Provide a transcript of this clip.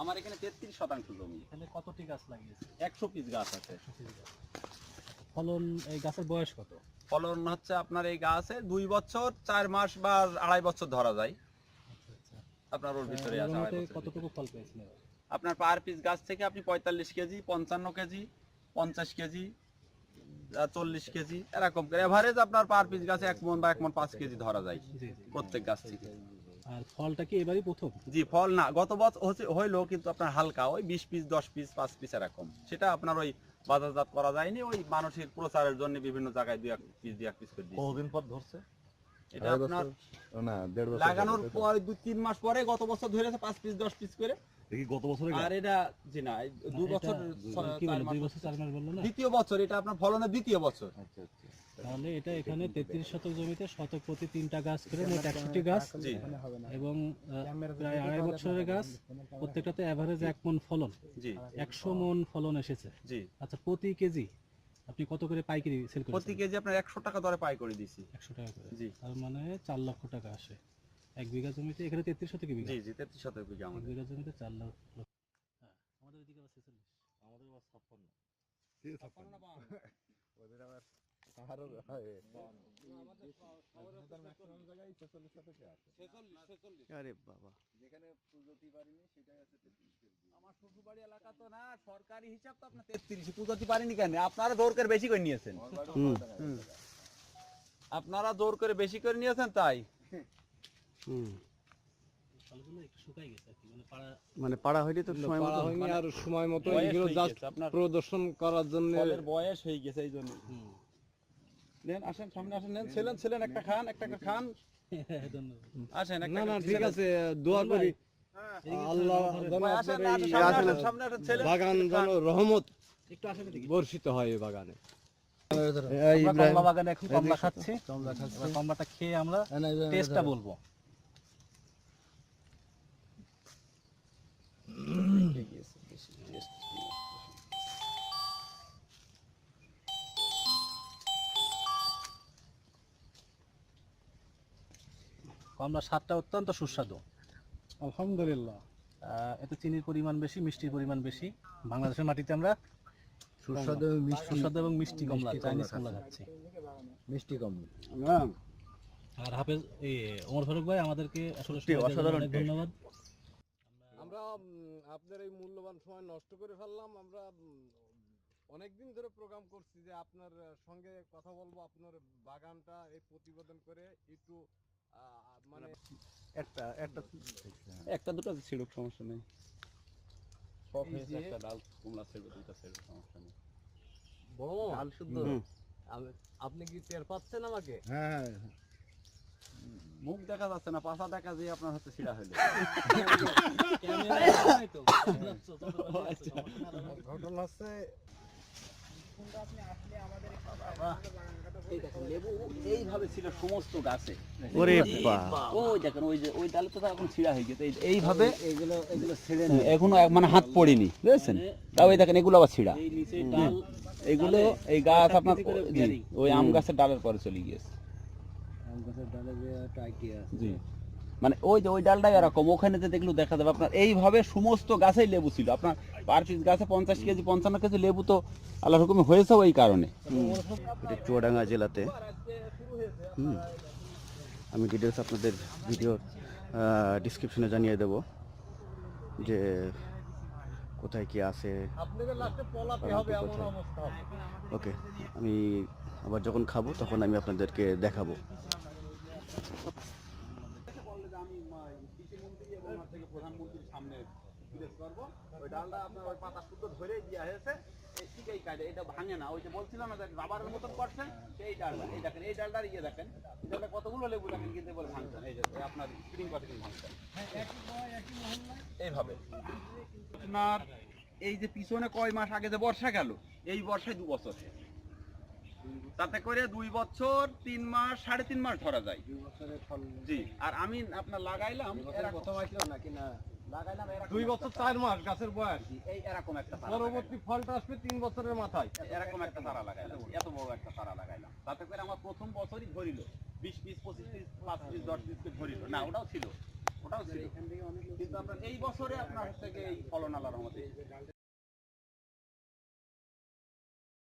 আমার এখানে তেত্রিশ শতাংশ জমি। এখানে কতটি গাছ লাগিয়েছে একশো পিস গাছ আছে। ফলন এই গাছের বয়স কত? ফলন হচ্ছে আপনার এই গাছে দুই বছর চার মাস বা আড়াই বছর ধরা যায়। আচ্ছা আচ্ছা। আপনার ওর ভিতরে আছে কতটুকু ফল? ভিতরে। আপনার পার পিস গাছ থেকে আপনি পঁয়তাল্লিশ কেজি পঞ্চান্ন কেজি পঞ্চাশ কেজি চল্লিশ কেজি এরকম করে এভারেজ আপনার পার পিস গাছে এক মন বা এক মন পাঁচ কেজি ধরা যায় প্রত্যেক গাছ থেকে। আর ফলটা কি এবারই প্রথম? জি ফল না গত বছর হচ্ছে হইল কিন্তু আপনার হালকা ওই বিশ পিস দশ পিস পাঁচ পিস এরকম। সেটা আপনার ওই বাজারজাত করা যায়নি ওই মানুষের প্রচারের জন্য বিভিন্ন জায়গায় দুই এক পিস দুই এক পিস করে দিয়েছি। কতদিন পর ধরছে? এটা আপনার না দেড় বছর লাগানোর পর দুই তিন মাস পরে গত বছর ধরেছে পাঁচ পিস দশ পিস করে। দেখি গত বছরে আর এটা জি না এই দু বছর কি বলে দুই বছর চার মাস বলল না? দ্বিতীয় বছর এটা আপনার ফলনের দ্বিতীয় বছর। আচ্ছা আচ্ছা। তাহলে এটা এখানে তেত্রিশ শতক জমিতে শতক প্রতি তিনটা গাছ করে মোট একষট্টি গাছ এবং প্রায় আড়াই বছরের গাছ প্রত্যেকটাতে অ্যাভারেজ এক মন ফলন। জি। একশো মন ফলন এসেছে। জি। আচ্ছা প্রতি কেজি আপনি কত করে পাইকারি সেল করেন প্রতি কেজি আপনার একশো টাকা দরে পাই করে দিছি। একশো টাকা করে? জি। তার মানে চার লক্ষ টাকা আসে। এক বিঘা জমিতে এখানে তেত্রিশ শতক বিঘা? জি জি তেত্রিশ শতক বিঘা এক আমাদের। বিঘা জমিতে চার লক্ষ। হ্যাঁ আমাদের এদিকে আবার ছেচল্লিশ। আমাদের আবার ছাপ্পান্ন। ঠিক আছে ওদের আবার আরও আরে বাবা। আমার শ্বশুরবাড়ি এলাকা তো না সরকারি হিসাব তো আপনার তেত্রিশ। পুজোতে পারিনি কেন? আপনারা জোর করে বেশি করে নিয়েছেন। আপনারা জোর করে বেশি করে নিয়েছেন তাই? হুম। মানে পাড়া মানে পাড়া হয়নি তো সময় মতো হয়নি আর সময় মতো এগুলো জাস্ট আপনার প্রদর্শন করার জন্য বয়স হয়ে গেছে এই জন্য। নেন আসেন সামনে আসেন নেন ছেলেন ছেলেন একটা খান একটা খান। আসেন একটা না না ঠিক আছে দোয়া করি। আল্লাহ আসেন, ছেলেন। বাগান যেন রহমত একটু আসেন এদিকে। বর্ষিত হয় এই বাগানে। আমরা কমলা বাগানে এখন কমলা খাচ্ছি। কমলাটা খেয়ে আমরা টেস্টটা বলব। কমলার স্বাদটা অত্যন্ত সুস্বাদু। আলহামদুলিল্লাহ। এতে চিনির পরিমাণ বেশি মিষ্টির পরিমাণ বেশি। বাংলাদেশের মাটিতে আমরা সুস্বাদু মিষ্টি সুস্বাদু এবং মিষ্টি কমলা চাইনিজ কমলা খাচ্ছি। মিষ্টি কম আর হাফেজ এই ওমর ফারুক ভাই আমাদেরকে আসলে অসাধারণ ধন্যবাদ। আমরা আপনার এই মূল্যবান সময় নষ্ট করে ফেললাম। আমরা অনেকদিন ধরে প্রোগ্রাম করছি যে আপনার সঙ্গে কথা বলব আপনার বাগানটা এই প্রতিবেদন করে একটু মানে একটা একটা একটা দুটো ছিড়ুক সমস্যা নেই সব হয়েছে একটা ডাল কুমড়া ছিড়বে দুটো ছিড়বে সমস্যা নেই বড় ডাল শুদ্ধ আপনি কি টের পাচ্ছেন আমাকে হ্যাঁ মুখ দেখা যাচ্ছে না পাশা দেখা যে আপনার হচ্ছে ছিড়া হইল ঘটনা হচ্ছে লেবু এইভাবে ছিল সমস্ত গাছে। ওরে ওই দেখেন ওই যে ওই ডালে তো এখন ছিঁড়া হয়ে গেছে। এইভাবে এগুলো এগুলো ছেড়ে এখনও মানে হাত পড়েনি বুঝেছেন? তাও এই দেখেন এগুলো আবার ছিঁড়া। এই নিচে ডাল এইগুলো এই গাছ আপনার। ওই আম গাছের ডালের পরে চলে গিয়েছে। আম গাছের ডালে যে একটা আইডিয়া জি। মানে ওই যে ওই ডালটাই এরকম ওখানে যে দেখল দেখা যাবে আপনার। এইভাবে সমস্ত গাছেই লেবু ছিল। আপনার পার পিস গাছে পঞ্চাশ কেজি পঞ্চান্ন কেজি লেবু তো আল্লাহ হুকুমে হয়েছে ওই কারণে। এটা চুয়াডাঙ্গা জেলাতে। হুম। আমি ডিটেলস আপনাদের ভিডিওর ডিসক্রিপশনে জানিয়ে দেব যে কোথায় কি আছে আপনাকে লাস্টে পলাতে হবে এমন অবস্থা। হবে। ওকে আমি আবার যখন খাব তখন আমি আপনাদেরকে দেখাবো আমি কৃষিমন্ত্রী এবং আমার থেকে প্রধানমন্ত্রীর সামনে বিদেশ করব। ওই ডালটা আপনার ওই পাতা শুদ্ধ ধরেই দেওয়া হয়েছে। এই ঠিকই কাটে এটা ভাঙে না। ওই যে বলছিলাম না রাবারের মতন করছে। সেই ডালটা এই দেখেন এই ডালটার ইয়ে দেখেন। এই ডালটা কতগুলো লেবু দেখেন কিন্তু বলে ভাঙছেন এই যে আপনার স্প্রিং কত কিন্তু ভাঙছেন এইভাবে। আপনার এই যে পিছনে কয় মাস আগে যে বর্ষা গেল এই বর্ষায় দু বছর। তাতে করে দুই বছর তিন মাস সাড়ে তিন মাস ধরা যায়। জি আর আমি আপনার লাগাইলাম এরকম নাকি না? দুই বছর চার মাস গাছের বয়স। এই এরকম একটা পরবর্তী ফলটা আসবে তিন বছরের মাথায়। এরকম একটা তারা লাগাইলাম এত বড়। একটা তারা লাগাইলাম। তাতে করে আমার প্রথম বছরই ধরিল। বিশ পিস পঁচিশ পিস পাঁচ পিস দশ ধরিল। না ওটাও ছিল ওটাও ছিল। কিন্তু আপনার এই বছরে আপনার হচ্ছে এই ফলন আলার রহমতে